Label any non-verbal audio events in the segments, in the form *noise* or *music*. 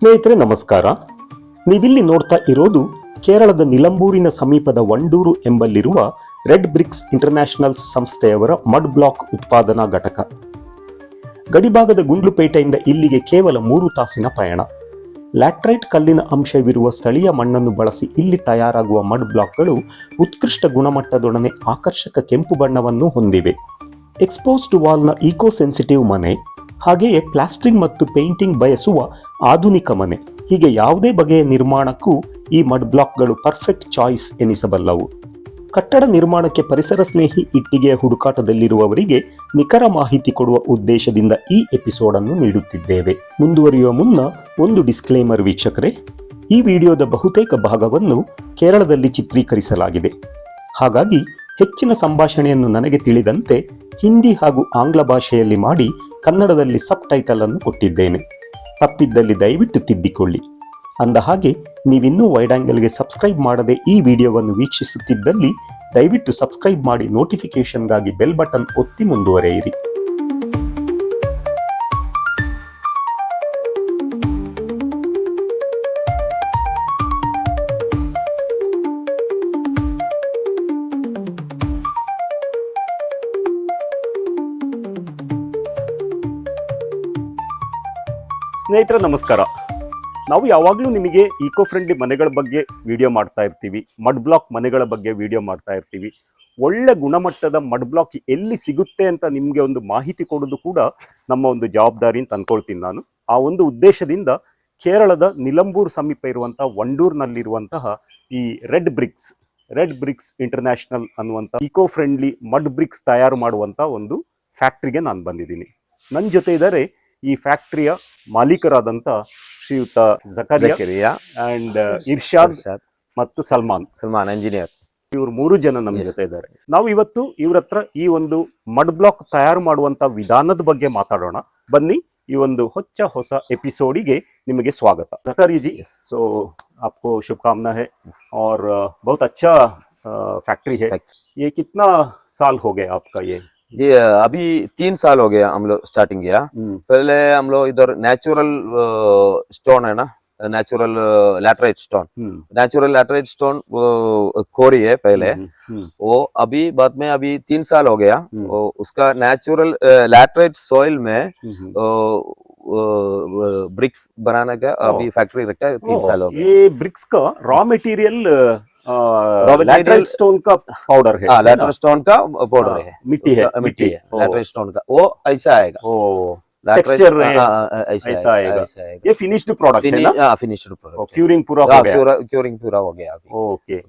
ಸ್ನೇಹಿತರೆ, ನಮಸ್ಕಾರ. ನೀವಿಲ್ಲಿ ನೋಡ್ತಾ ಇರೋದು ಕೇರಳದ ನಿಲಂಬೂರಿನ ಸಮೀಪದ ವಂಡೂರು ಎಂಬಲ್ಲಿರುವ ರೆಡ್ ಬ್ರಿಕ್ಸ್ ಇಂಟರ್ನ್ಯಾಷನಲ್ಸ್ ಸಂಸ್ಥೆಯವರ ಮಡ್ ಬ್ಲಾಕ್ ಉತ್ಪಾದನಾ ಘಟಕ. ಗಡಿಭಾಗದ ಗುಂಡ್ಲುಪೇಟೆಯಿಂದ ಇಲ್ಲಿಗೆ ಕೇವಲ ಮೂರು ತಾಸಿನ ಪಯಣ ಲ್ಯಾಟ್ರೈಟ್ ಕಲ್ಲಿನ ಅಂಶವಿರುವ ಸ್ಥಳೀಯ ಮಣ್ಣನ್ನು ಬಳಸಿ ಇಲ್ಲಿ ತಯಾರಾಗುವ ಮಡ್ ಬ್ಲಾಕ್ಗಳು ಉತ್ಕೃಷ್ಟ ಗುಣಮಟ್ಟದೊಡನೆ ಆಕರ್ಷಕ ಕೆಂಪು ಬಣ್ಣವನ್ನು ಹೊಂದಿವೆ. ಎಕ್ಸ್ಪೋಸ್ಡ್ ವಾಲ್ನ ಈಕೋ ಸೆನ್ಸಿಟಿವ್ ಮನೆ ಹಾಗೆಯೇ ಪ್ಲಾಸ್ಟ್ರಿಂಗ್ ಮತ್ತು ಪೇಂಟಿಂಗ್ ಬಯಸುವ ಆಧುನಿಕ ಮನೆ. ಹೀಗೆ ಯಾವುದೇ ಬಗೆಯ ನಿರ್ಮಾಣಕ್ಕೂ ಈ ಮಡ್ ಬ್ಲಾಕ್ಗಳು ಪರ್ಫೆಕ್ಟ್ ಚಾಯ್ಸ್ ಎನಿಸಬಲ್ಲವು. ಕಟ್ಟಡ ನಿರ್ಮಾಣಕ್ಕೆ ಪರಿಸರ ಸ್ನೇಹಿ ಇಟ್ಟಿಗೆಯ ಹುಡುಕಾಟದಲ್ಲಿರುವವರಿಗೆ ನಿಖರ ಮಾಹಿತಿ ಕೊಡುವ ಉದ್ದೇಶದಿಂದ ಈ ಎಪಿಸೋಡ್ ಅನ್ನು ನೀಡುತ್ತಿದ್ದೇವೆ. ಮುಂದುವರಿಯುವ ಮುನ್ನ ಒಂದು ಡಿಸ್ಕ್ಲೇಮರ್ ವೀಕ್ಷಕರೇ, ಈ ವಿಡಿಯೋದ ಬಹುತೇಕ ಭಾಗವನ್ನು ಕೇರಳದಲ್ಲಿ ಚಿತ್ರೀಕರಿಸಲಾಗಿದೆ. ಹಾಗಾಗಿ ಹೆಚ್ಚಿನ ಸಂಭಾಷಣೆಯನ್ನು ನನಗೆ ತಿಳಿದಂತೆ ಹಿಂದಿ ಹಾಗೂ ಆಂಗ್ಲ ಭಾಷೆಯಲ್ಲಿ ಮಾಡಿ ಕನ್ನಡದಲ್ಲಿ ಸಬ್ ಟೈಟಲ್ ಅನ್ನು ಕೊಟ್ಟಿದ್ದೇನೆ. ತಪ್ಪಿದ್ದಲ್ಲಿ ದಯವಿಟ್ಟು ತಿದ್ದಿಕೊಳ್ಳಿ. ಅಂದ ಹಾಗೆ ನೀವಿನ್ನೂ ವೈಡ್ ಆಂಗಲ್ಗೆ ಸಬ್ಸ್ಕ್ರೈಬ್ ಮಾಡದೆ ಈ ವಿಡಿಯೋವನ್ನು ವೀಕ್ಷಿಸುತ್ತಿದ್ದಲ್ಲಿ ದಯವಿಟ್ಟು ಸಬ್ಸ್ಕ್ರೈಬ್ ಮಾಡಿ ನೋಟಿಫಿಕೇಷನ್ಗಾಗಿ ಬೆಲ್ ಬಟನ್ ಒತ್ತಿ ಮುಂದುವರೆಯಿರಿ. ಸ್ನೇಹಿತರೆ, ನಮಸ್ಕಾರ. ನಾವು ಯಾವಾಗಲೂ ನಿಮಗೆ ಈಕೋ ಫ್ರೆಂಡ್ಲಿ ಮನೆಗಳ ಬಗ್ಗೆ ವಿಡಿಯೋ ಮಾಡ್ತಾ ಇರ್ತೀವಿ. ಮಡ್ ಬ್ಲಾಕ್ ಮನೆಗಳ ಬಗ್ಗೆ ವಿಡಿಯೋ ಮಾಡ್ತಾ ಇರ್ತೀವಿ. ಒಳ್ಳೆ ಗುಣಮಟ್ಟದ ಮಡ್ ಬ್ಲಾಕ್ ಎಲ್ಲಿ ಸಿಗುತ್ತೆ ಅಂತ ನಿಮಗೆ ಒಂದು ಮಾಹಿತಿ ಕೊಡೋದು ಕೂಡ ನಮ್ಮ ಒಂದು ಜವಾಬ್ದಾರಿ ಅಂತ ಅಂದ್ಕೊಳ್ತೀನಿ ನಾನು. ಆ ಒಂದು ಉದ್ದೇಶದಿಂದ ಕೇರಳದ ನಿಲಂಬೂರ್ ಸಮೀಪ ಇರುವಂತಹ, ವಂಡೂರ್ನಲ್ಲಿರುವಂತಹ ಈ red bricks red bricks international ಅನ್ನುವಂಥ ಈಕೋ ಫ್ರೆಂಡ್ಲಿ ಮಡ್ ಬ್ರಿಕ್ಸ್ ತಯಾರು ಮಾಡುವಂಥ ಒಂದು ಫ್ಯಾಕ್ಟ್ರಿಗೆ ನಾನು ಬಂದಿದ್ದೀನಿ. ನನ್ನ ಜೊತೆ ಇದ್ದಾರೆ ಈ ಫ್ಯಾಕ್ಟರಿಯ ಮಾಲೀಕರಾದಂತ ಶ್ರೀಯುತ Zakaria Zakaria, and Irshad Irshad, ಮತ್ತು ಸಲ್ಮಾನ್ Salman, engineer. ಇವ್ರು ಮೂರು ಜನ ನಮ್ಮ Yes. ಜೊತೆ ಇದ್ದಾರೆ ನಾವು ಇವತ್ತು ಇವ್ರ ಹತ್ರ ಈ ಒಂದು ಮಡ್ ಬ್ಲಾಕ್ ತಯಾರು ಮಾಡುವಂತ ವಿಧಾನದ ಬಗ್ಗೆ ಮಾತಾಡೋಣ ಬನ್ನಿ ಈ ಒಂದು ಹೊಚ್ಚ ಹೊಸ ಎಪಿಸೋಡಿಗೆ ನಿಮಗೆ ಸ್ವಾಗತ ಜಕರಿಯಾ ಜಿ Yes. सो आपको शुभकामना है और अ, बहुत अच्छा फैक्ट्री है Fact- ये कितना साल हो गया आपका ये जी अभी तीन साल हो गया हम लोग स्टार्टिंग किया। पहले हम लोग इधर नेचुरल स्टोन है ना natural laterite stone hmm, natural laterite stone कोरी है पहले। हम्म, हम्म, वो अभी बाद में अभी तीन साल हो गया। हम्म। वो उसका नेचुरल लैटराइट सॉइल में हम्म, ब्रिक्स बनाने का अभी फैक्ट्री रखा है तीन साल हो गया। ये ब्रिक्स का रॉ मटेरियल लैटराइट स्टोन का पाउडर है हाँ लैटराइट स्टोन का पाउडर हाँ, है। मिट्टी है मिट्टी है। लैटराइट स्टोन का। वो ऐसा आएगा। ओ Texture है, हाँ, हाँ, हाँ, ऐसा ऐसा आएगा। ये फिनिश्ड प्रोडक्ट है ना? फिनिश्ड प्रोडक्ट क्यूरिंग पूरा हो गया। क्यूरिंग पूरा हो गया ओके।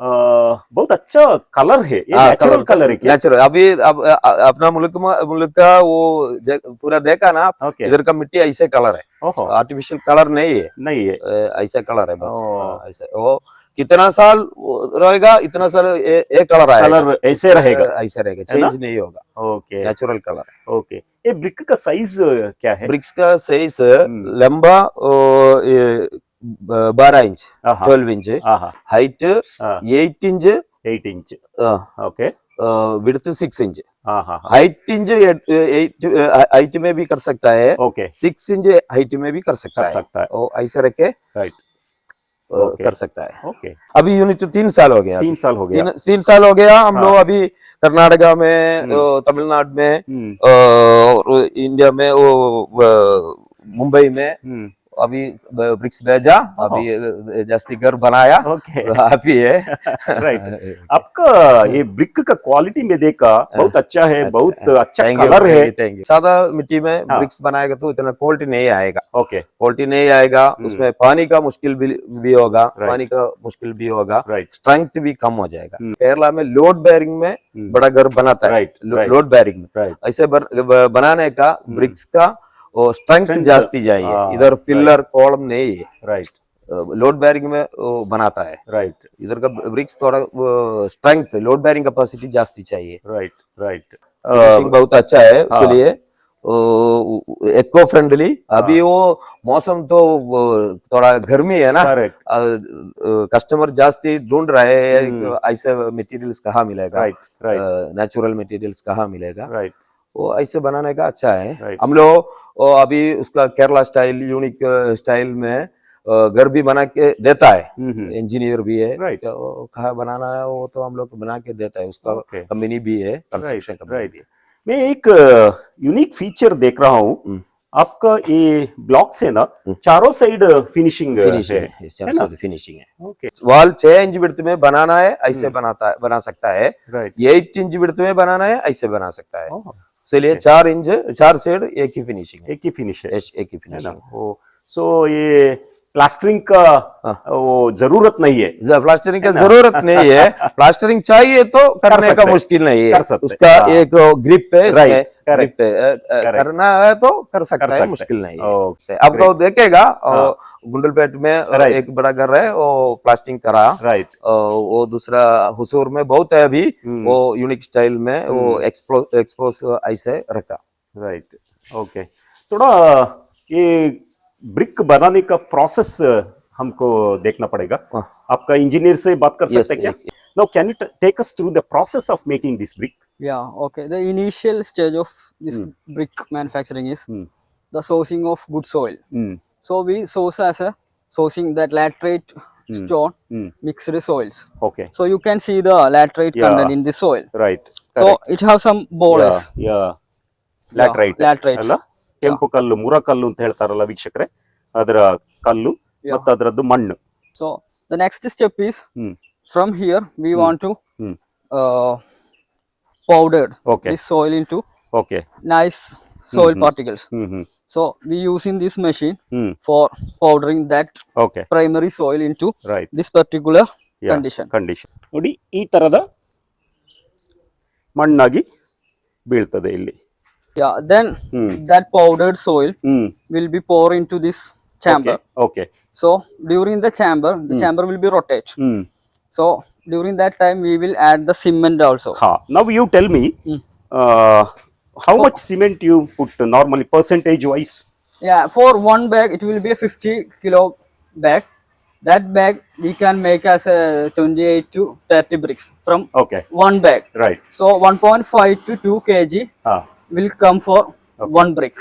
बहुत अच्छा कलर है ये हाँ, नेचुरल कलर है क्या? नेचुरल अभी अब अपना मुल्क मुल्क का वो पूरा देखा ना ओके इधर का मिट्टी ऐसे कलर है। आर्टिफिशियल कलर नहीं है। नहीं है। ऐसा कलर है बस। हाँ, ऐसा। वो कितना साल रहेगा इतना साल ये- कलर आएगा। कलर ऐसे रहेगा। ऐसे रहेगा चेंज नहीं होगा। ओके नेचुरल कलर ओके ये ब्रिक का साइज़ क्या है? ब्रिक्स का साइज़ हम्म। लंबा बारह इंच ट्वेल्व इंच हाँ हाइट हाँ eight inch eight inch uh, okay width six inch height inch height में भी कर सकता है ओके सिक्स इंच हाइट में भी कर सकता कर है सकता है वो ऐसे रख के राइट. कर सकता है ओके अभी यूनिट तीन साल हो गया तीन साल हो गया तीन तीन साल हो गया हम हाँ। लोग अभी कर्नाटका में तमिलनाडु में और इंडिया में वो मुंबई में अभी ब्रिक्स भेजा अभी जास्ती घर बनाया। हैप्पी *laughs* है। *laughs* राइट आपका *laughs* ये ब्रिक का क्वालिटी में देखा बहुत अच्छा है बहुत अच्छा कलर है. सादा मिट्टी में हाँ। ब्रिक्स बनाएगा तो इतना क्वालिटी नहीं आएगा। ओके। क्वालिटी नहीं आएगा हम्म। उसमें पानी का मुश्किल भी, होगा पानी का मुश्किल भी होगा स्ट्रेंथ भी कम हो जाएगा। हम्म। केरला में लोड बेरिंग में हम्म। बड़ा घर बनाता है। लोड बेरिंग में। ऐसे बनाने का ब्रिक्स का वो स्ट्रेंथ जास्ती चाहिए इधर पिलर कॉलम नहीं है राइट लोड बेरिंग में वो बनाता है राइट इधर का ब्रिक्स थोड़ा स्ट्रेंथ लोड बेरिंग कैपेसिटी जास्ती चाहिए राइट राइट बहुत अच्छा है। इसलिए इको फ्रेंडली अभी वो मौसम तो थोड़ा गर्मी है ना कस्टमर जास्ती ढूंढ रहे हैं। ऐसे मटेरियल्स कहाँ मिलेगा नेचुरल मटेरियल्स कहाँ मिलेगा राइट वो ऐसे बनाने का अच्छा है। Right. हम लोग अभी उसका केरला स्टाइल यूनिक स्टाइल में घर भी बना के देता है। हम्म इंजीनियर भी है। कहा बनाना है वो तो हम लोग बना के देता है। उसका Okay. कंपनी भी है कंस्ट्रक्शन कंपनी मैं एक यूनिक फीचर देख रहा हूँ। हम्म। आपका ये ब्लॉक्स है ना चारों साइड फिनिशिंग फिनिशिंग है। है है ना? फिनिशिंग है। ओके वॉल छह इंच विड्थ में बनाना है ऐसे बनाता है बना सकता है। एट इंच विड्थ में बनाना है ऐसे बना सकता है। इसलिए चार इंच चार सेड एक ही फिनिशिंग एक ही फिनिश है एक ही ही है ना वो सो ये प्लास्टरिंग का हाँ। वो ज़रूरत नहीं है। प्लास्टरिंग का ज़रूरत नहीं है। प्लास्टरिंग चाहिए तो *laughs* करने का मुश्किल नहीं है। उसका हाँ। एक ग्रिप है Right, है. करना है तो कर सकता है मुश्किल नहीं है। ओके आपको देखेगा हाँ। गुंडलपेट में एक बड़ा घर है वो प्लास्टिंग करा। राइट वो दूसरा हुसूर में बहुत है अभी। हम्म। वो यूनिक स्टाइल में वो एक्सपोज ऐसे रखा। राइट ओके थोड़ा ये ब्रिक बनाने का प्रोसेस uh, हमको देखना पड़ेगा। हाँ। आपका इंजीनियर से बात कर सकते हैं क्या? Can you take us through the process of making this brick या okay the initial stage of this brick manufacturing is the sourcing of good soil so we source as a sourcing that laterite stone mm. mixed soils. Okay. So you can see the laterite yeah. content in the soil. Right. Correct. so it have some borders. Yeah, ಕೆಂಪು ಕಲ್ಲು ಮುರ ಕಲ್ಲು ಅಂತ ಹೇಳ್ತಾರಲ್ಲ ವೀಕ್ಷಕರೆ ಅದರ ಕಲ್ಲು ಮತ್ತೆ ಅದರದ್ದು ಮಣ್ಣು. So the next step is from here we want to powder okay soil into okay nice soil particles so we use in this machine for powdering that okay primary soil into right this particular condition condition ನೋಡಿ ಈ ತರದ ಮಣ್ಣಾಗಿ ಬೀಳ್ತದೆ ಇಲ್ಲಿ. Yeah, then mm. that powdered soil mm. will be poured into this chamber. Okay. okay. So during the chamber, the mm. chamber will be rotated. Mm. So during that time, we will add the cement also. Ha. Now you tell me, mm. uh, how for, much cement you put normally percentage wise? Yeah, for one bag it will be a 50 kilo bag. That bag we can make as a 28 to 30 bricks from okay. one bag. Right. So 1.5 to 2 kg. Ah will come for okay. one brick.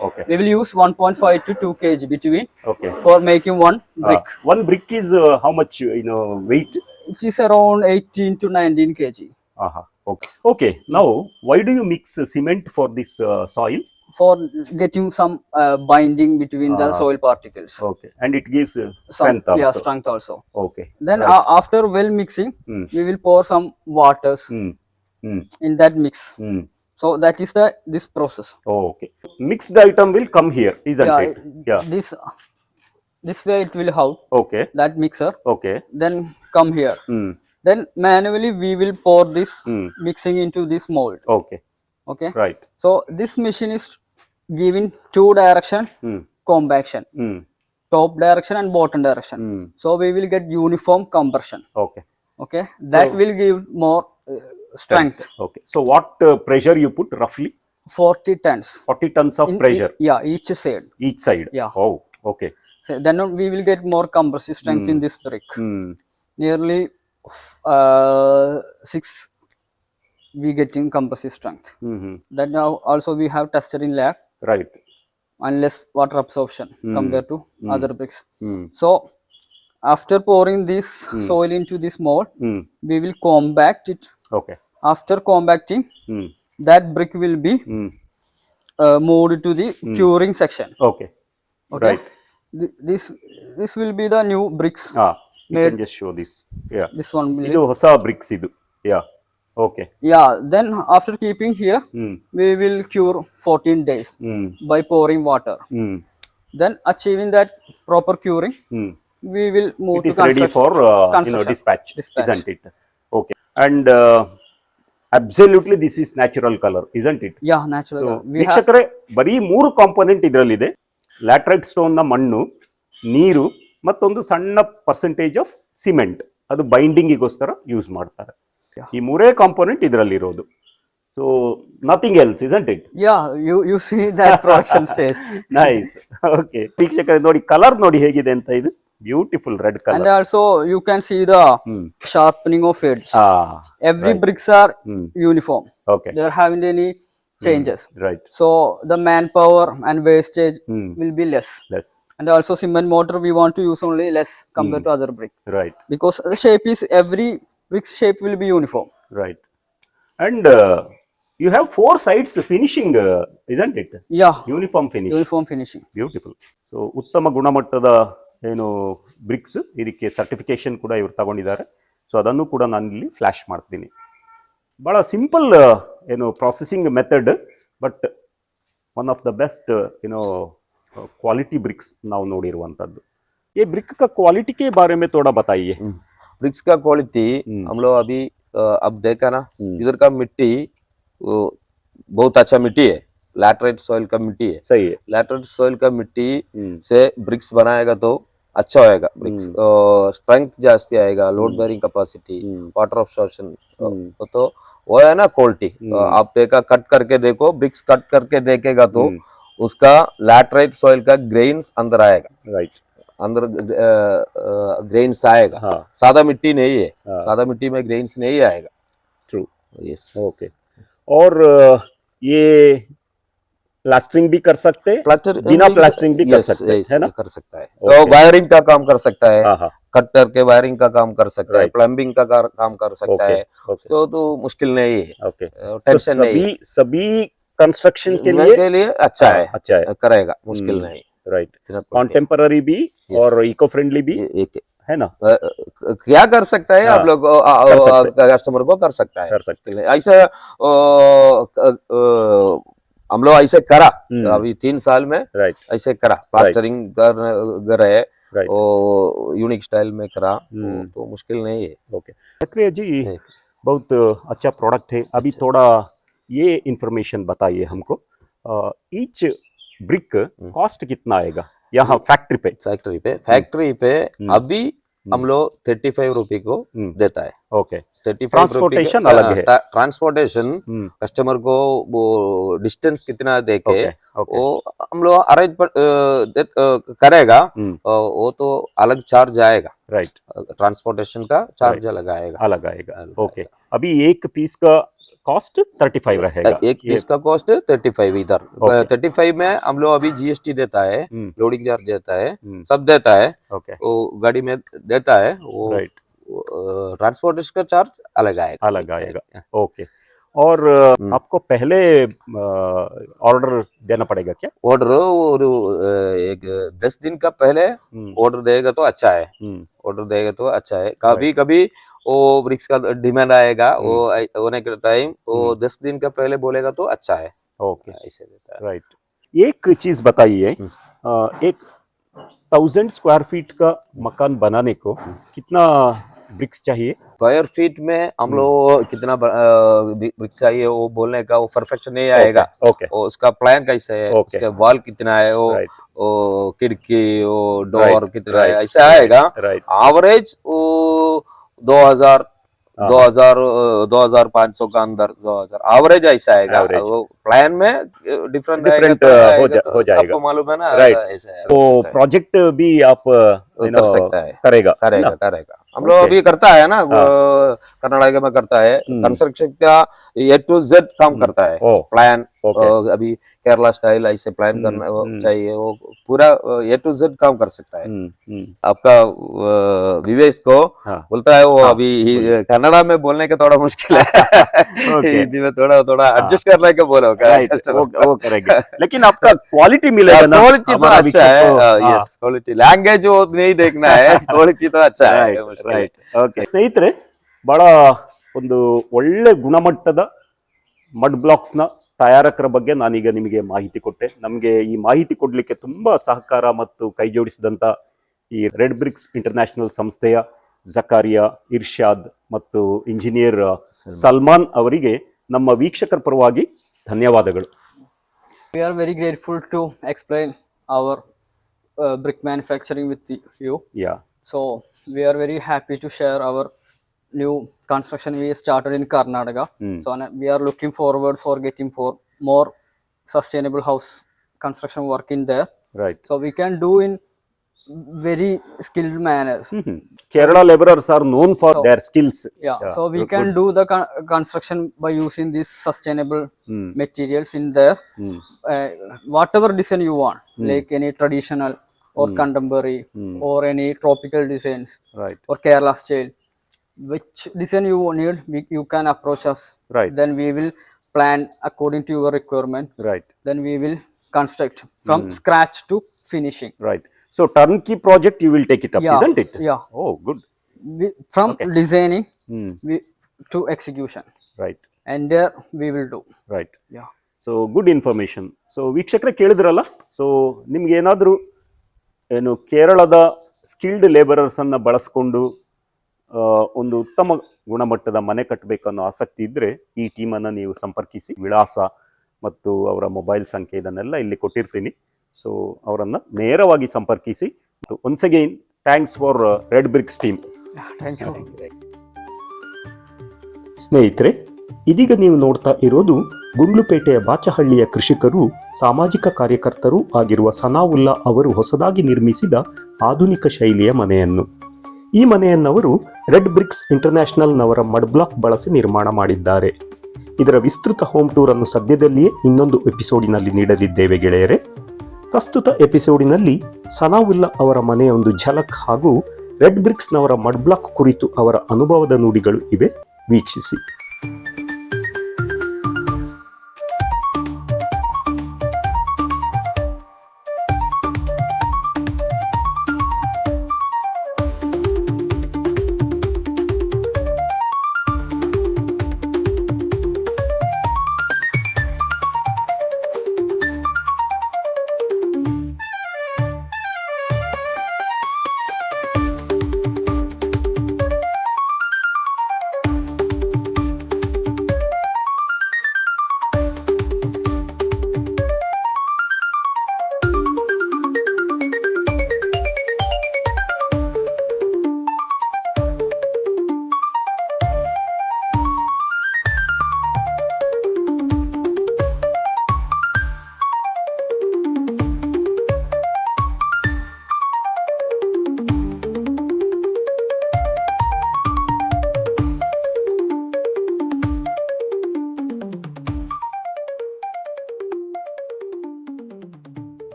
Okay. We will use 1.5 to 2 kg between okay. for making one ah, brick. Uh, one brick is uh, how much uh, you know weight? It is around 18 to 19 kg. Uh -huh. Okay. Okay. Now, why do you mix cement for this uh, soil? For getting some uh, binding between uh -huh. the ah. soil particles. Okay. And it gives uh, strength some, also. Yeah, strength also. Okay. Then right. uh, after well mixing, mm. we will pour some waters mm. Mm. in that mix. Mm. So that is the this process. Oh, okay. Mixed item will come here, isn't yeah, it? Yeah. This this way it will out Okay. that mixer. Okay. Then come here. Hmm. Then manually we will pour this Hmm. mixing into this mold. Okay. Okay. Right. So this machine is giving two direction Hmm. compaction, Hmm. top direction and bottom direction. Hmm. So we will get uniform compression. Okay. okay that So- will give more uh, strength Okay. So, what uh, pressure you put roughly? 40 tons 40 tons of In- pressure yeah each side each side. Yeah. Oh, okay. so then we will get more compressive strength in this brick Hmm. nearly f- uh, six we getting compressive strength Hmm. hmm. that now also we have tested in lab Right. and less water absorption compared to other bricks Hmm. so after pouring this soil into this mold Hmm. we will compact it Okay. After compacting, mm. that brick will be mm. uh, moved to the mm. curing section. Okay. Okay. Right. Th this this will be the new bricks. Ah, you made. can just show this. Yeah. This one. Idu hosa bricks idu. Yeah. Okay. Yeah. Then after keeping here, mm. we will cure 14 days mm. by pouring water. Mm. Then achieving that proper curing, mm. we will move it to is ready for uh, you know dispatch, dispatch, isn't it? Okay. And absolutely this is natural colour isn't it yeah have ವೀಕ್ಷಕರೇ ಬರೀ ಮೂರು component ಇದರಲ್ಲಿದೆ. Laterite ಸ್ಟೋನ್ನ ಮಣ್ಣು ನೀರು ಮತ್ತೊಂದು ಸಣ್ಣ percentage of cement ಅದು ಬೈಂಡಿಂಗಿಗೋಸ್ಕರ use ಮಾಡ್ತಾರೆ. ಈ ಮೂರೇ component ಇದರಲ್ಲಿರೋದು. So nothing else isn't it yeah you you see that production stage nice okay ವೀಕ್ಷಕರೇ ನೋಡಿ ಕಲರ್ ನೋಡಿ ಹೇಗಿದೆ ಅಂತ ಇದು. Beautiful red And colour also you can see the Hmm. sharpening of edge. ಆ Every bricks are Hmm. uniform. Okay They are having any changes. Right. So the manpower and wastage Hmm. will be less. Less. And also cement mortar we want to use only less compared to other brick Right. because the shape is every brick's shape will be uniform. Right. And uh, you have four sides finishing, uh, isn't it? Yeah, Uniform finish. uniform finishing. Beautiful so ಉತ್ತಮ ಗುಣಮಟ್ಟದ ಏನು BRICS ಇದಕ್ಕೆ certification ಕೂಡ ಇವ್ರು ತಗೊಂಡಿದ್ದಾರೆ so ಅದನ್ನು ಕೂಡ ನಾನು ಇಲ್ಲಿ ಫ್ಲ್ಯಾಶ್ ಮಾಡ್ತೀನಿ ಭಾಳ ಸಿಂಪಲ್ ಏನು processing method but one of the best ಏನೋ ಕ್ವಾಲಿಟಿ ಬ್ರಿಕ್ಸ್ ನಾವು ನೋಡಿರುವಂಥದ್ದು ये ब्रिक का क्वालिटी के बारे में थोड़ा बताइए ब्रिक्स का क्वालिटी हम्म। हम लोग अभी अ, अब देखा ना हम्म। इधर का मिट्टी वो बहुत अच्छा मिट्टी है लैटराइट सॉइल का मिट्टी है सही है लैटराइट सॉइल का मिट्टी हम्म, से ब्रिक्स बनाएगा तो अच्छा होएगा। ब्रिक्स स्ट्रेंथ जास्ती आएगा load bearing capacity hmm, water hmm, तो वो है ना क्वालिटी हम्म। आप देखा कट करके देखो ब्रिक्स कट करके देखेगा तो हम्म, उसका लैटराइट सॉइल का ग्रेन्स अंदर आएगा। राइट अंदर ग्रेन्स आएगा। हाँ। सादा मिट्टी नहीं है। हाँ। सादा मिट्टी में ग्रेन्स नहीं आएगा। ट्रू यस ओके और ये प्लास्टरिंग भी कर सकते प्लास्टर बिना प्लास्टरिंग भी कर सकते है ना? कर सकता है। तो वायरिंग का काम कर सकता है हाँ हाँ। कट करके वायरिंग का काम कर सकता है प्लम्बिंग का काम कर सकता है। तो तो मुश्किल नहीं है। ओके तो टेंशन नहीं है। सभी सभी कंस्ट्रक्शन के के लिए लिए, लिए अच्छा है अच्छा है। करेगा मुश्किल हम्म, नहीं। राइट कॉन्टेम्पररी भी और इको फ्रेंडली भी एक है ना? क्या कर सकता है हाँ, आप लोग कस्टमर को कर सकता है। कर सकते। है। ऐसे क- हम लोग ऐसे करा। हम्म। अभी तीन साल में ऐसे करा। प्लास्टरिंग कर कर रहे. यूनिक स्टाइल में करा। हम्म। तो, मुश्किल नहीं है। ओके सक्रिय जी बहुत अच्छा प्रोडक्ट है। अभी थोड़ा ये इंफॉर्मेशन बताइए हमको। ईच ब्रिक हम्म। कॉस्ट कितना आएगा? यहाँ फैक्ट्री पे। फैक्ट्री पे। फैक्ट्री पे हम्म। अभी हम लोग थर्टी फाइव रुपी को हम्म, देता है। ओके। थर्टी Transportation अलग है। ट्रांसपोर्टेशन हम्म, कस्टमर को वो डिस्टेंस कितना देके ओके ओके। वो हम लोग अरेंज करेगा हम्म, वो तो अलग चार्ज आएगा। राइट ट्रांसपोर्टेशन का चार्ज अलग आएगा। अलग आएगा। ओके। अभी एक पीस का कॉस्ट थर्टी फाइव रहेगा। एक पीस का कॉस्ट थर्टी फाइव इधर थर्टी फाइव में हम लोग अभी जीएसटी देता है हम्म, लोडिंग चार्ज देता है हम्म, सब देता है ओके वो गाड़ी में देता है वो ट्रांसपोर्टेशन का चार्ज अलग आएगा। अलग आएगा। ओके और हम्म। आपको पहले ऑर्डर देना पड़ेगा क्या? ऑर्डर और एक दस दिन का पहले हम्म, ऑर्डर देगा तो अच्छा है। हम्म, ऑर्डर देगा तो अच्छा है। कभी कभी वो ब्रिक्स का डिमांड आएगा वो होने के टाइम वो। दस दिन का पहले बोलेगा तो अच्छा है। ओके। ऐसे देता है। राइट एक चीज़ बताइए। एक थाउज़ेंड स्क्वायर फीट का मकान बनाने को। कितना ब्रिक्स चाहिए। स्क्वायर फीट में हम्म। हम लोग कितना ब्रिक्स चाहिए वो बोलने का वो परफेक्शन नहीं आएगा। ओके उसका प्लान कैसे है Okay. उसके वॉल कितना है वो राइट वो खिड़की वो डोर कितना है ऐसा आएगा। राइट एवरेज वो दो हज़ार हाँ। दो हज़ार दो हज़ार पाँच सौ का अंदर दो हज़ार। एवरेज ऐसा आएगा। वो प्लान में डिफरेंट Different, uh, हो जा- हो जाएगा। आपको मालूम है ना है, तो। प्रोजेक्ट भी आप कर सकता है। करेगा करेगा करेगा। हम लोग अभी करता है ना कर्नाटक में करता है। हम्म। कंस्ट्रक्शन का ए टू जेड काम करता है। Plan ओके अभी केरला स्टाइल ऐसे प्लान हम्म, करना वो हम्म। चाहिए वो पूरा ए टू जेड काम कर सकता है हम्म, हम्म, आपका अ, विवेश को हाँ बोलता है वो हाँ, अभी ही- कन्नड़ा में बोलने का थोड़ा मुश्किल है *laughs* Okay. हिंदी में थोड़ा थोड़ा एडजस्ट करने का बोलो राइट वो वो करेंगे लेकिन आपका क्वालिटी *laughs* मिलेगा ना क्वालिटी तो हमारा अच्छा वीक्षक है को, हाँ, यस क्वालिटी लैंग्वेज वो नहीं देखना है *laughs* क्वालिटी तो अच्छा है ರೈಟ್ मुश्किल है। ರೈಟ್ ಓಕೆ ಸ್ನೇಹಿತರೆ ಬಹಳ ಒಂದು ಒಳ್ಳೆ ಗುಣಮಟ್ಟದ ಮಡ್ ಬ್ಲಾಕ್ಸ್ನ ತಯಾರಕರ ಬಗ್ಗೆ ನಾನೀಗ ನಿಮಗೆ ಮಾಹಿತಿ ಕೊಟ್ಟೆ. ನಮಗೆ ಈ ಮಾಹಿತಿ ಕೊಡಲಿಕ್ಕೆ ತುಂಬ ಸಹಕಾರ ಮತ್ತು ಕೈ ಜೋಡಿಸಿದಂಥ ಈ ರೆಡ್ ಬ್ರಿಕ್ಸ್ ಇಂಟರ್ನ್ಯಾಷನಲ್ ಸಂಸ್ಥೆಯ ಜಕಾರಿಯಾ ಇರ್ಷಾದ್ ಮತ್ತು ಇಂಜಿನಿಯರ್ ಸಲ್ಮಾನ್ ಅವರಿಗೆ ನಮ್ಮ ವೀಕ್ಷಕರ ಪರವಾಗಿ ಧನ್ಯವಾದಗಳು. We are very grateful to explain our brick manufacturing with you. Yeah so we are very happy to share our new construction we started in Karnataka. Mm. So we are looking forward for getting for more sustainable house construction work in there. Right. So we can do in very skilled manners. Mm -hmm. Kerala laborers are known for so, their skills. Yeah. yeah. So we can do the con construction by using these sustainable mm. materials in there. Mm. Uh, whatever design you want, mm. like any traditional or mm. contemporary mm. or any tropical designs right. or Kerala style Which design you need, we, you can approach us. Right. Then we will plan according to your requirement. Right Then we will construct from scratch to finishing. Right so turnkey project you will take it up Yeah, isn't it yeah. Oh good We, from designing Hmm. we, to execution. Right And there we will do. Right Yeah. So good information so ವೀಕ್ಷಕರೇ ಕೇಳಿದ್ರಲ್ಲ so ನಿಮ್ಗೆ ಏನಾದರೂ ಏನು ಕೇರಳದ skilled labourers ಅನ್ನ ಬಳಸ್ಕೊಂಡು ಆ, ಒಂದು ಉತ್ತಮ ಗುಣಮಟ್ಟದ ಮನೆ ಕಟ್ಟಬೇಕು ಅನ್ನೋ ಆಸಕ್ತಿ ಇದ್ದರೆ ಈ ಟೀಮನ್ನು ನೀವು ಸಂಪರ್ಕಿಸಿ. ವಿಳಾಸ ಮತ್ತು ಅವರ ಮೊಬೈಲ್ ಸಂಖ್ಯೆ ಇದನ್ನೆಲ್ಲ ಇಲ್ಲಿ ಕೊಟ್ಟಿರ್ತೀನಿ. ಸೊ ಅವರನ್ನು ನೇರವಾಗಿ ಸಂಪರ್ಕಿಸಿ. Once again thanks for red bricks team Thank you. ಸ್ನೇಹಿತರೆ ಇದೀಗ ನೀವು ನೋಡ್ತಾ ಇರೋದು ಗುಂಡ್ಲುಪೇಟೆಯ ಬಾಚಹಳ್ಳಿಯ ಕೃಷಿಕರು ಸಾಮಾಜಿಕ ಕಾರ್ಯಕರ್ತರು ಆಗಿರುವ ಸನಾವುಲ್ಲಾ ಅವರು ಹೊಸದಾಗಿ ನಿರ್ಮಿಸಿದ ಆಧುನಿಕ ಶೈಲಿಯ ಮನೆಯನ್ನು. ಈ ಮನೆಯನ್ನವರು ರೆಡ್ ಬ್ರಿಕ್ಸ್ ಇಂಟರ್ನ್ಯಾಷನಲ್ ನವರ ಮಡ್ ಬ್ಲಾಕ್ ಬಳಸಿ ನಿರ್ಮಾಣ ಮಾಡಿದ್ದಾರೆ. ಇದರ ವಿಸ್ತೃತ ಹೋಮ್ ಟೂರ್ ಅನ್ನು ಸದ್ಯದಲ್ಲಿಯೇ ಇನ್ನೊಂದು ಎಪಿಸೋಡಿನಲ್ಲಿ ನೀಡಲಿದ್ದೇವೆ ಗೆಳೆಯರೆ. ಪ್ರಸ್ತುತ ಎಪಿಸೋಡಿನಲ್ಲಿ ಸನಾವುಲ್ಲಾ ಅವರ ಮನೆಯ ಒಂದು ಝಲಕ್ ಹಾಗೂ ರೆಡ್ ಬ್ರಿಕ್ಸ್ ನವರ ಮಡ್ ಬ್ಲಾಕ್ ಕುರಿತು ಅವರ ಅನುಭವದ ನುಡಿಗಳು ಇವೆ. ವೀಕ್ಷಿಸಿ.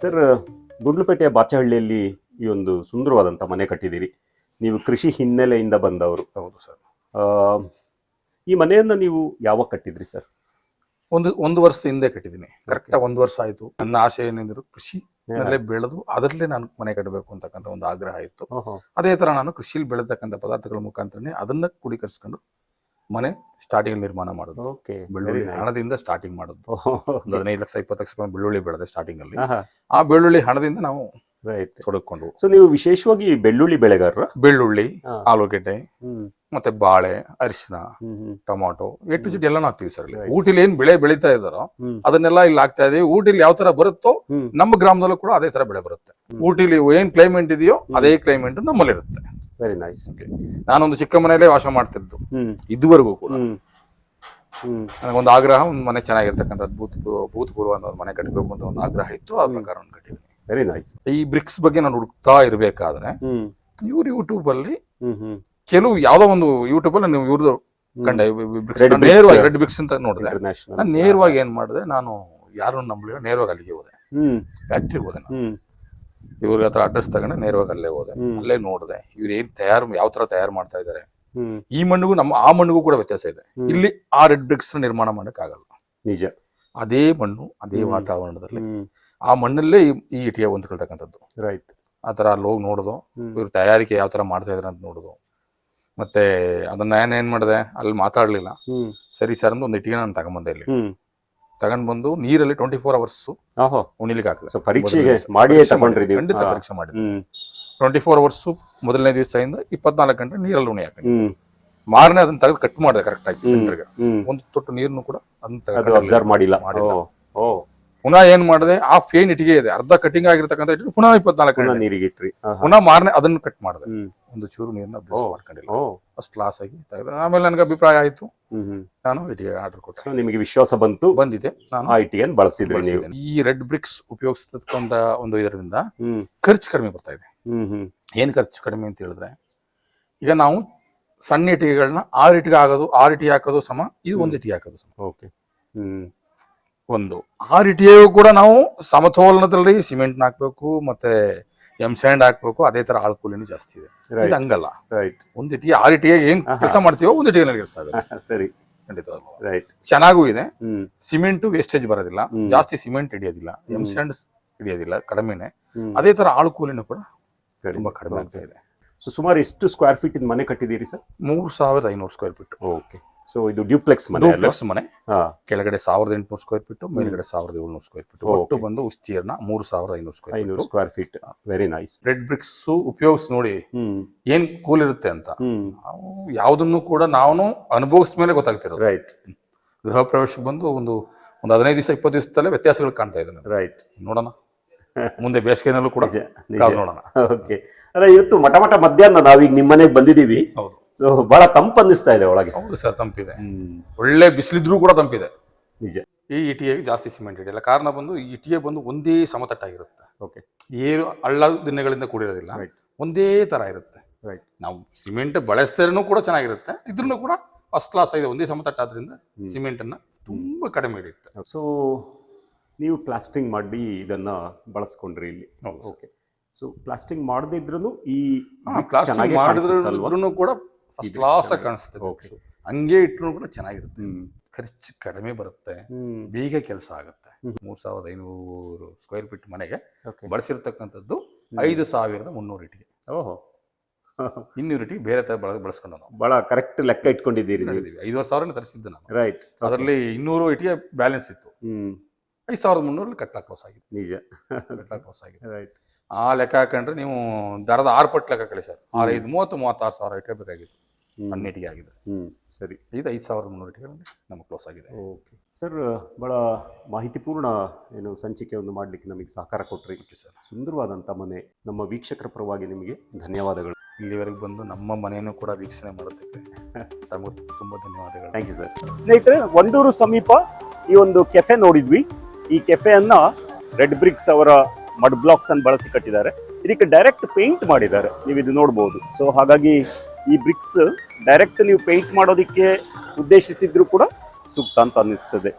ಸರ್ ಗುಂಡ್ಲುಪೇಟೆಯ ಬಾಚಹಳ್ಳಿಯಲ್ಲಿ ಈ ಒಂದು ಸುಂದರವಾದಂಥ ಮನೆ ಕಟ್ಟಿದ್ದೀರಿ. ನೀವು ಕೃಷಿ ಹಿನ್ನೆಲೆಯಿಂದ ಬಂದವರು. ಹೌದು ಸರ್. ಆ, ಈ ಮನೆಯನ್ನ ನೀವು ಯಾವಾಗ ಕಟ್ಟಿದ್ರಿ ಸರ್? ಒಂದು ಒಂದು ವರ್ಷ ಹಿಂದೆ ಕಟ್ಟಿದ್ದೀನಿ. ಕರೆಕ್ಟ್ ಒಂದು ವರ್ಷ ಆಯ್ತು. ನನ್ನ ಆಸೆ ಏನೆಂದ್ರು ಕೃಷಿ ನಲ್ಲೇ ಬೆಳೆದು ಅದರಲ್ಲೇ ನಾನು ಮನೆ ಕಟ್ಟಬೇಕು ಅಂತಕ್ಕಂಥ ಒಂದು ಆಗ್ರಹ ಇತ್ತು. ಅದೇ ತರ ನಾನು ಕೃಷಿಯಲ್ಲಿ ಬೆಳೆತಕ್ಕಂಥ ಪದಾರ್ಥಗಳ ಮುಖಾಂತರನೇ ಅದನ್ನ ಕೂಡಿಕರಿಸ್ಕೊಂಡು ಮನೆ ಸ್ಟಾರ್ಟಿಂಗ್ ನಿರ್ಮಾಣ ಮಾಡೋದು. ಓಕೆ ಬೆಳ್ಳುಳ್ಳಿ ಹಣದಿಂದ ಸ್ಟಾರ್ಟಿಂಗ್ ಮಾಡೋದು. ಒಂದು ಹದಿನೈದು ಲಕ್ಷ ಇಪ್ಪತ್ತು ಲಕ್ಷ ರೂಪಾಯಿ ಬೆಳ್ಳುಳ್ಳಿ ಬೆಳೆದೆ ಸ್ಟಾರ್ಟಿಂಗ್ ಅಲ್ಲಿ. ಆ ಬೆಳ್ಳುಳ್ಳಿ ಹಣದಿಂದ ನಾವು ತೊಡಕೊಂಡು ಸೊ ನೀವು ವಿಶೇಷವಾಗಿ ಬೆಳ್ಳುಳ್ಳಿ ಬೆಳೆಗಾರರು? ಬೆಳ್ಳುಳ್ಳಿ. ಆಲೂಗೆಡ್ಡೆ ಮತ್ತೆ ಬಾಳೆ ಅರಿಶಿನ ಟೊಮಾಟೊ ಎಟ್ಟು ಜುಟ್ಟು ಎಲ್ಲಾನು ಹಾಕ್ತಿವಿ ಸರ್ ಇಲ್ಲಿ ಊಟಿಲಿ ಏನ್ ಬೆಳೆ ಬೆಳೀತಾ ಇದಾರೋ ಅದನ್ನೆಲ್ಲ ಇಲ್ಲಿ ಹಾಕ್ತಾ ಇದೆ ಊಟಿಲಿ ಯಾವ ತರ ಬರುತ್ತೋ ನಮ್ಮ ಗ್ರಾಮದಲ್ಲೂ ಕೂಡ ಅದೇ ತರ ಬೆಳೆ ಬರುತ್ತೆ. ಊಟಿಲಿ ಏನ್ ಕ್ಲೈಮೇಟ್ ಇದೆಯೋ ಅದೇ ಕ್ಲೈಮೇಟ್ ನಮ್ಮಲ್ಲಿ ಇರುತ್ತೆ ವೆರಿ ನೈಸ್ ನಾನೊಂದು ಚಿಕ್ಕ ಮನೆಯಲ್ಲೇ ವಾಸ ಮಾಡ್ತಿದ್ದು. ಇದುವರೆಗೂ ಕೂಡ. ನನಗೊಂದು ಆಗ್ರಹ ಒಂದು ಮನೆ ಚೆನ್ನಾಗಿರ್ತಕ್ಕಂಥ ಭೂತ್ ಭೂತಪೂರ್ವ ಅನ್ನೋ ಒಂದು ಮನೆ ಕಟ್ಟಬೇಕು ಅಂತ ಒಂದು ಆಗ್ರಹ ಇತ್ತು ಆ ಪ್ರಕಾರ ಒಂದು ಕಟ್ಟಿದ್ದೀನಿ. ವೆರಿ ನೈಸ್ ಈ ಬ್ರಿಕ್ಸ್ ಬಗ್ಗೆ ನಾನು ಹುಡುಕ್ತಾ ಇರಬೇಕಾದ್ರೆ ಇವ್ರು ಯೂಟ್ಯೂಬ್ ಅಲ್ಲಿ ಕೆಲವು ಯಾವ್ದೋ ಒಂದು ಯೂಟ್ಯೂಬ್ ಅಲ್ಲಿ ನೀವು ಇವ್ರದ್ದು ಕಂಡ. ನೇರವಾಗಿ ರೆಡ್ ಬ್ರಿಕ್ಸ್ ಅಂತ ನೋಡಿದೆ. ನಾನು ನೇರವಾಗಿ ಏನ್ ಮಾಡಿದೆ ನಾನು ಯಾರನ್ನು ನಂಬಲಿಲ್ಲ ನೇರವಾಗಿ ಅಲ್ಲಿಗೆ ಹೋದೆ. ಹ್ಮ್. ಫ್ಯಾಕ್ಟ್ರಿಗೆ ಹೋದೆ ನಾನು. ಇವ್ರ ಹತ್ರ ಅಡ್ರೆಸ್ ತಗೊಂಡು ನೇರವಾಗಿ ಅಲ್ಲೇ ಹೋದೆ. ಅಲ್ಲೇ ನೋಡಿದೆ. ಇವ್ರು ಏನ್ ತಯಾರು ಯಾವ ತರ ತಯಾರು ಮಾಡ್ತಾ ಇದಾರೆ. ಈ ಮಣ್ಣಿಗೂ ನಮ್ಮ ಆ ಮಣ್ಣಿಗೂ ಕೂಡ ವ್ಯತ್ಯಾಸ ಇದೆ. ಇಲ್ಲಿ ಆ ರೆಡ್ ಬ್ರಿಕ್ಸ್ ನಿರ್ಮಾಣ ಮಾಡಕ್ ಆಗಲ್ಲ. ನಿಜ. ಅದೇ ಮಣ್ಣು ಅದೇ. ವಾತಾವರಣದಲ್ಲಿ. ಆ ಮಣ್ಣಲ್ಲೇ ಈ- ಇಟಿಯ ಹೊಂದ್ಕೊಳ್ತಕ್ಕಂಥದ್ದು. ರೈಟ್ ಆ ತರ ಅಲ್ಲಿ ಹೋಗಿ ನೋಡುದು. ಇವ್ರ ತಯಾರಿಕೆ ಯಾವ ತರ ಮಾಡ್ತಾ ಇದಾರೆ ಅಂತ ನೋಡುದು. ಮತ್ತೆ ಅದನ್ನ ನಾನು ಏನ್ ಮಾಡಿದೆ? ಅಲ್ಲಿ ಮಾತಾಡ್ಲಿಲ್ಲ. ಸರಿ ಸರ್ ಒಂದು ಇಟಿಗೆ ನಾನು ತಗೊಂಬಂದೆ ಇಲ್ಲಿ. ತಗೊಂಡ್ ಬಂದು ನೀರಲ್ಲಿ ಟ್ವೆಂಟಿ ಫೋರ್ ಅವರ್ಸ್ ಉಣಿಲಿಕ್ಕೆ ಹಾಕಿದೆ ಸೊ ಪರೀಕ್ಷೆಗೆ. ಮಾಡಿಯೇ ಪರೀಕ್ಷೆ ತಗೊಂಡ್ರಿ ಖಂಡಿತ ಪರೀಕ್ಷೆ ಮಾಡಿದೆ. ಟ್ವೆಂಟಿ ಫೋರ್ ಅವರ್ಸ್ ಮೊದಲನೇ ದಿವಸದಿಂದ ಇಪ್ಪತ್ನಾಲ್ಕು ಗಂಟೆ ನೀರಲ್ಲಿ ಉಣಿ ಹಾಕಿ. ಮಾರನೇ ಅದನ್ನ ತೆಗೆದು ಕಟ್ ಮಾಡಿದೆ ಕರೆಕ್ಟ್ ಆಗಿ. ಸೆಂಟರ್ಗೆ ಒಂದು ತೊಟ್ಟು ನೀರನ್ನು ಕೂಡ ಅದನ್ನ ಅಬ್ಸರ್ವ್ ಮಾಡಿಲ್ಲ. ಪುನಃ ಏನ್ ಮಾಡಿದೆ? ಆ ಫೇನ್ ಇಟ್ಟಿಗೆ ಇದೆ. ಅರ್ಧ ಕಟಿಂಗ್ ಆಗಿರ್ತಕ್ಕಂಥ ಇಟ್ಟಿಗೆ ಪುನಃ ಇಪ್ಪತ್ನಾಲ್ಕು ಗಂಟೆ. ನೀರಿಗೆ ಇಟ್ರಿ. ಪುನಃ ಮಾರನೇ ಅದನ್ನ ಕಟ್ ಮಾಡಿದೆ. ಒಂದು ಚೂರು ನೀರನ್ನ ಓ. ಮಾಡ್ಕೊಂಡಿಲ್ಲ. ಫಸ್ಟ್ ಕ್ಲಾಸ್ ಆಗಿ ತೆಗೆದ ಆಮೇಲೆ ನನಗೆ ಅಭಿಪ್ರಾಯ ಆಯ್ತು. ನಾನು ಇಟ್ಟಿಗೆ ಆರ್ಡರ್ ಕೊಟ್ಟೆ. ನಿಮಗೆ ವಿಶ್ವಾಸ ಬಂತು. ಬಂದಿದೆ. ನಾನು ಆ ಇಟಿಯನ್ನು ಬಳಸಿದ್ರಿ ನೀವು. ಈ ರೆಡ್ ಬ್ರಿಕ್ಸ್ ಉಪಯೋಗಿಸ್ತಕ್ಕಂತ ಒಂದು ಇದರಿಂದ ಖರ್ಚು ಕಡಿಮೆ ಬರ್ತಾ ಇದೆ. ಏನ್ ಖರ್ಚು ಕಡಿಮೆ ಅಂತ ಹೇಳಿದ್ರೆ ಈಗ ನಾವು ಸಣ್ಣ ಇಟಿಗೆಗಳನ್ನ ಆರು ಇಟಿಗೆ ಆಗೋದು ಆರು ಇಟಿಗೆ ಹಾಕೋದು ಸಮ ಇದು ಒಂದು ಇಟ್ಟಿಗೆ ಹಾಕೋದು ಸಮ. ಓಕೆ ಒಂದು ಆರು ರೀತಿಯೂ ಕೂಡ ನಾವು ಸಮತೋಲನದಲ್ಲಿ ಸಿಮೆಂಟ್ ಹಾಕ್ಬೇಕು ಮತ್ತೆ ಎಂ ಸ್ಯಾಂಡ್ ಹಾಕ್ಬೇಕು ಅದೇ ತರ ಆಳ್ ಕೂಲಿನೂ ಜಾಸ್ತಿ ಇದೆ. ಹಂಗಲ್ಲ. ರೈಟ್ ಒಂದು ಇಟ್ಟಿಗೆ ಆರು ಇಟ್ಟಿಗೆ ಏನ್ ಕೆಲಸ ಮಾಡ್ತೀವೋ ಒಂದು ಇಟ್ಟಿಗೆ ಕೆಲಸ ಆಗುತ್ತೆ. *laughs* ಸರಿ. ರೈಟ್ ಚೆನ್ನಾಗೂ ಇದೆ. ಸಿಮೆಂಟ್ ವೇಸ್ಟೇಜ್ ಬರೋದಿಲ್ಲ. ಜಾಸ್ತಿ ಸಿಮೆಂಟ್ ಹಿಡಿಯೋದಿಲ್ಲ. ಎಂ ಸ್ಯಾಂಡ್ ಹಿಡಿಯೋದಿಲ್ಲ ಕಡಿಮೆನೆ. ಅದೇ ತರ ಆಳು ಕೂಲಿನೂ ಕೂಡ ತುಂಬಾ ಕಡಿಮೆ ಆಗ್ತಾ ಇದೆ. ಸೊ ಸುಮಾರು ಎಷ್ಟು ಸ್ಕ್ವೇರ್ ಫೀಟ್ ಮನೆ ಕಟ್ಟಿದ್ದೀರಿ ಸರ್? ಮೂರು ಸಾವಿರದ ಐನೂರು ಸ್ಕ್ವೇರ್ ಫೀಟ್ ಓಕೆ ಸೊ ಇದು ಡ್ಯೂಪ್ಲೆಕ್ಸ್ ಮನೆ ಡ್ಯೂಪ್ಲೆಕ್ಸ್ ಮನೆ. ಕೆಳಗಡೆ ಸಾವಿರದ ಎಂಟುನೂರು ಸ್ಕ್ವೇರ್ ಫೀಟ್ ಮೇಲ್ಗಡೆ ಸಾವಿರದ ಏಳ್ನೂರು ಸ್ಕ್ವೇರ್ ಫೀಟ್. ಒಟ್ಟು ಬಂದು ಉಸ್ತೀರ್ಣ ಮೂರು ಸಾವಿರದ ಐನೂರು ಸ್ಕ್ವೇರ್ ಐನೂರು feet square feet very nice red bricks ಉಪಯೋಗಿಸಿ ನೋಡಿ ಏನ್ ಕೂಲ್ ಇರುತ್ತೆ ಅಂತ. ಯಾವುದನ್ನು ಕೂಡ ನಾವು ಅನುಭವಿಸಿದ ಮೇಲೆ ಗೊತ್ತಾಗ್ತಿರೋದು. ರೈಟ್ ಗೃಹ ಪ್ರವೇಶಕ್ಕೆ ಬಂದು ಒಂದು ಒಂದು ಹದಿನೈದು ದಿವಸ ಇಪ್ಪತ್ತು ದಿವಸದಲ್ಲೇ ವ್ಯತ್ಯಾಸಗಳು ಕಾಣ್ತಾ ಇದ್ದಾನೆ ರೈಟ್ ನೋಡೋಣ. *laughs* ಮುಂದೆ ಬೇಸಿಗೆನಲ್ಲೂ ಕೂಡ ನೋಡೋಣ. ಓಕೆ ಅಲ್ಲ ಇವತ್ತು ಮಠ ಮಠ ಮಧ್ಯಾಹ್ನ ನಾವೀಗ ನಿಮ್ಮ ಮನೆಗೆ ಬಂದಿದ್ದೀವಿ. ಹೌದು. ಸೊ ಬಹಳ ತಂಪು ಅನ್ನಿಸ್ತಾ ಇದೆ ಒಳಗೆ. ಹೌದು ಸರ್ ತಂಪಿದೆ. ಒಳ್ಳೆ ಬಿಸಿಲಿದ್ರೂ ಕೂಡ ತಂಪಿದೆ. ನಿಜ. ಈ ಇಟಿಗೆ ಜಾಸ್ತಿ ಸಿಮೆಂಟ್ ಹಿಡಿಯಲ್ಲ. ಕಾರಣ ಬಂದು ಈ ಇಟಿಗೆ ಬಂದು ಒಂದೇ ಸಮತಟ್ಟಾಗಿರುತ್ತೆ. ಓಕೆ ಏನು ಹಳ್ಳ ದಿನಗಳಿಂದ ಕೂಡಿರೋದಿಲ್ಲ. ಒಂದೇ ತರ ಇರುತ್ತೆ. ರೈಟ್ ನಾವು ಸಿಮೆಂಟ್ ಬಳಸ್ತಾರೂ ಕೂಡ ಚೆನ್ನಾಗಿರುತ್ತೆ. ಇದ್ರೂ ಕೂಡ ಫಸ್ಟ್ ಕ್ಲಾಸ್ ಆಗಿದೆ. ಒಂದೇ ಸಮತಟ್ಟಾದ್ರಿಂದ ಸಿಮೆಂಟ್ ಅನ್ನ ತುಂಬಾ ಕಡಿಮೆ ಹಿಡಿಯುತ್ತೆ. ಸೊ ನೀವು ಪ್ಲಾಸ್ಟಿಂಗ್ ಮಾಡಿ ಇದನ್ನ ಬಳಸ್ಕೊಂಡ್ರಿ ಇಲ್ಲಿ. ಓಕೆ ಸೊ ಪ್ಲಾಸ್ಟಿಂಗ್ ಮಾಡದಿದ್ರು ಈ ಪ್ಲಾಸ್ಟಿಂಗ್ ಮಾಡಿದ್ರು ಕೂಡ ಫಸ್ಟ್ ಕ್ಲಾಸ್ ಕಾಣಿಸುತ್ತೆ ಬಾಕ್ಸು. ಹಂಗೆ ಇಟ್ರು ಕೂಡ ಚೆನ್ನಾಗಿರುತ್ತೆ. ಖರ್ಚು ಕಡಿಮೆ ಬರುತ್ತೆ. ಬೇಗ ಕೆಲಸ ಆಗುತ್ತೆ. ಮೂರ್ ಸಾವಿರದ ಐನೂರು ಸ್ಕ್ವೇರ್ ಫೀಟ್ ಮನೆಗೆ ಬಳಸಿರ್ತಕ್ಕಂಥದ್ದು ಐದು ಸಾವಿರದ ಮುನ್ನೂರು ಇಟಿಗೆ ಓಹೋ. ಇನ್ನೂರು ಇಟಿಗೆ ಬೇರೆ ತರ ಬಳ- ಬಳಸ್ಕೊಂಡು ನಾವು. ಬಹಳ ಕರೆಕ್ಟ್ ಲೆಕ್ಕ ಇಟ್ಕೊಂಡಿದ್ದೀರಿ ಐದು ಮಾಡಿದ್ದೀವಿ ಐದುವರೆ ಸಾವಿರ ತರಿಸಿದ್ದು ನಾನು. ರೈಟ್ ಅದರಲ್ಲಿ ಇನ್ನೂರು ಇಟಿಗೆ ಬ್ಯಾಲೆನ್ಸ್ ಇತ್ತು. ಐದು ಸಾವಿರದ ಮುನ್ನೂರಲ್ಲಿ ಕಟ್ಲಾ ಕ್ಲೋಸ್ ಆಗಿದೆ. ನಿಜ. ಕಟ್ಲಾ ಕ್ಲೋಸ್ ಆಗಿದೆ. ರೈಟ್ ಆ ಲೆಕ್ಕ ಹಾಕೊಂಡ್ರೆ ನೀವು ದರದ ಆರು ಪಟ್ಟು ಲೆಕ್ಕ ಕಳಿ ಸರ್. ಆರು ಐದು ಮೂವತ್ತು ಮೂವತ್ತಾರು ಸಾವಿರ ಇಟ್ಟೆ ಬೇಕಾಗಿತ್ತು ಸಣ್ಣ ಆಗಿದೆ. ಹ್ಮ್. ಸರಿ ಇದು ಐದು ಸಾವಿರದ ಮುನ್ನೂರು ಇಟ್ಟಿಗೆ ನಮಗೆ ಕ್ಲೋಸ್ ಆಗಿದೆ. ಓಕೆ. ಸರ್ ಭಾಳ ಮಾಹಿತಿಪೂರ್ಣ ಏನು ಸಂಚಿಕೆ ಒಂದು ಮಾಡಲಿಕ್ಕೆ ನಮಗೆ ಸಹಕಾರ ಕೊಟ್ಟರೆ ಸರ್. ಸುಂದರವಾದಂಥ ಮನೆ ನಮ್ಮ ವೀಕ್ಷಕರ ಪರವಾಗಿ ನಿಮಗೆ ಧನ್ಯವಾದಗಳು. ಇಲ್ಲಿವರೆಗೆ ಬಂದು ನಮ್ಮ ಮನೆಯನ್ನು ಕೂಡ ವೀಕ್ಷಣೆ ಮಾಡೋದಕ್ಕೆ *laughs* ತಮಗೆ ತುಂಬ ಧನ್ಯವಾದಗಳು. ಥ್ಯಾಂಕ್ ಯು ಸರ್ ಸ್ನೇಹಿತರೆ ಒಂಡೂರು ಸಮೀಪ ಈ ಒಂದು ಕೆಫೆ ನೋಡಿದ್ವಿ. ಈ ಕೆಫೆಯನ್ನು ರೆಡ್ ಬ್ರಿಕ್ಸ್ ಅವರ ಮಡ್ ಬ್ಲಾಕ್ಸ್ ಅನ್ನು ಬಳಸಿ ಕಟ್ಟಿದ್ದಾರೆ. ಇದಕ್ಕೆ ಡೈರೆಕ್ಟ್ ಪೇಂಟ್ ಮಾಡಿದ್ದಾರೆ. ನೀವು ಇದು ನೋಡ್ಬೋದು. ಸೊ ಹಾಗಾಗಿ ಈ ಬ್ರಿಕ್ಸ್ ಡೈರೆಕ್ಟ್ ನೀವು ಪೇಂಟ್ ಮಾಡೋದಕ್ಕೆ ಉದ್ದೇಶಿಸಿದ್ರು ಕೂಡ ಸೂಕ್ತ ಅಂತ ಅನ್ನಿಸ್ತದೆ.